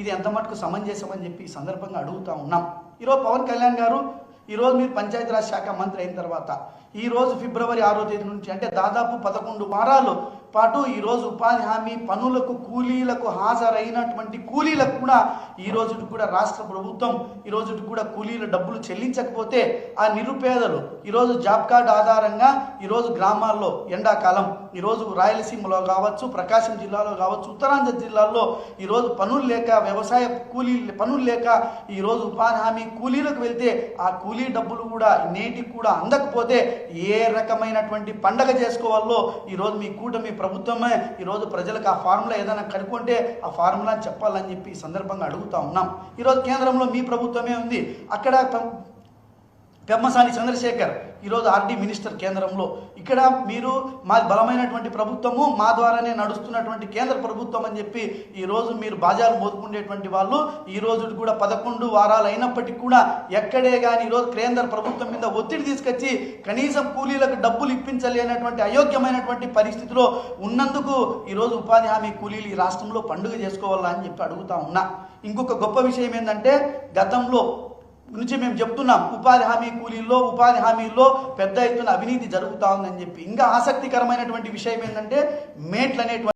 ఇది ఎంత మటుకు సమంజసమని చెప్పి ఈ సందర్భంగా అడుగుతా ఉన్నాం. ఈరోజు పవన్ కళ్యాణ్ గారు ఈరోజు మీరు పంచాయతీరాజ్ శాఖ మంత్రి అయిన తర్వాత ఈ రోజు ఫిబ్రవరి ఆరో తేదీ నుంచి అంటే దాదాపు పదకొండు వారాలు పాటు ఈరోజు ఉపాధి హామీ పనులకు కూలీలకు హాజరైనటువంటి కూలీలకు కూడా ఈ రోజుకి కూడా రాష్ట్ర ప్రభుత్వం ఈ రోజుకి కూడా కూలీల డబ్బులు చెల్లించకపోతే ఆ నిరుపేదలు ఈరోజు జాబ్ కార్డు ఆధారంగా ఈరోజు గ్రామాల్లో ఎండాకాలం ఈరోజు రాయలసీమలో కావచ్చు ప్రకాశం జిల్లాలో కావచ్చు ఉత్తరాంధ్ర జిల్లాల్లో ఈరోజు పనులు లేక వ్యవసాయ కూలీ పనులు లేక ఈరోజు ఉపాధి హామీ కూలీలకు వెళ్తే ఆ కూలీ డబ్బులు కూడా నేటికి కూడా అందకపోతే ఏ రకమైనటువంటి పండగ చేసుకోవాలో ఈరోజు మీ కూటమి ప్రభుత్వమే ఈరోజు ప్రజలకు ఆ ఫార్ములా ఏదైనా కనుక్కుంటే ఆ ఫార్ములా చెప్పాలని చెప్పి ఈ సందర్భంగా అడుగుతా ఉన్నాం. ఈరోజు కేంద్రంలో మీ ప్రభుత్వమే ఉంది. అక్కడ పెమ్మసాని చంద్రశేఖర్ ఈరోజు ఆర్డీ మినిస్టర్ కేంద్రంలో. ఇక్కడ మీరు మా బలమైనటువంటి ప్రభుత్వము మా ద్వారానే నడుస్తున్నటువంటి కేంద్ర ప్రభుత్వం అని చెప్పి ఈరోజు మీరు బాజాలు మోదుకునేటువంటి వాళ్ళు ఈ రోజు కూడా పదకొండు వారాలు అయినప్పటికీ కూడా ఎక్కడే కానీ ఈరోజు కేంద్ర ప్రభుత్వం మీద ఒత్తిడి తీసుకొచ్చి కనీసం కూలీలకు డబ్బులు ఇప్పించలేనటువంటి అయోగ్యమైనటువంటి పరిస్థితిలో ఉన్నందుకు ఈరోజు ఉపాధి హామీ కూలీలు ఈ రాష్ట్రంలో పండుగ చేసుకోవాలా అని చెప్పి అడుగుతా ఉన్నా. ఇంకొక గొప్ప విషయం ఏంటంటే గతంలో నుంచి మేము చెప్తున్నాం. ఉపాధి హామీ కూలీల్లో ఉపాధి హామీల్లో పెద్ద ఎత్తున అవినీతి జరుగుతా ఉందని చెప్పి. ఇంకా ఆసక్తికరమైనటువంటి విషయం ఏంటంటే మేట్లు అనేటువంటి